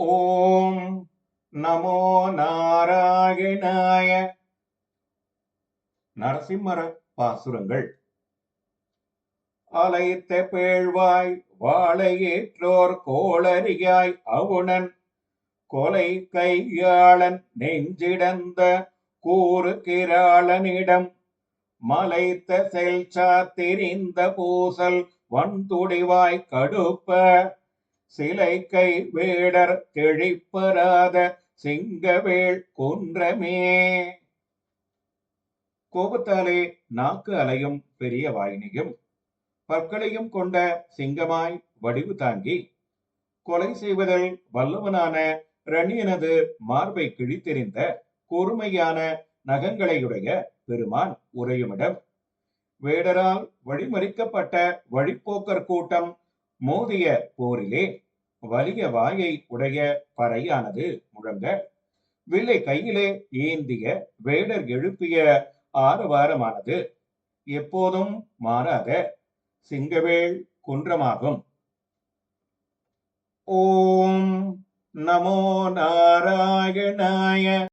ஓம் நமோ நாராயணாய நரசிம்மர பாசுரங்கள். அலைத்த பேழ்வாய் வாழையேற்றோர் கோளறியாய் அவுணன் கொலை கையாளன் நெஞ்சிடந்த கூறு கிராளனிடம் மலைத்த செல்சா தெரிந்த பூசல் வன்துடிவாய் கடுப்ப சிலை கை வேடர் தெழிப்பராத சிங்கவேள் குன்றமே. கோபத்தாலே நாக்கு அலையும் பெரிய வாயினையும் பற்களையும் கொண்ட சிங்கமாய் வடிவு தாங்கி கொலை செய்வதில் வல்லவனான ரணியனது மார்பை கிழித்தெறிந்த கூர்மையான நகங்களையுடைய பெருமான் உரையுமிடம் வேடரால் வழிமறிக்கப்பட்ட வழிப்போக்கர் கூட்டம் மோதிய போரிலே வலிய வாயை உடைய பறையானது முழங்க வில்லை கையிலே ஏந்திய வேடர் எழுப்பிய ஆரவாரமானது எப்போதும் மாறாத சிங்கவேள் குன்றமாகும். ஓம் நமோ நாராயணாய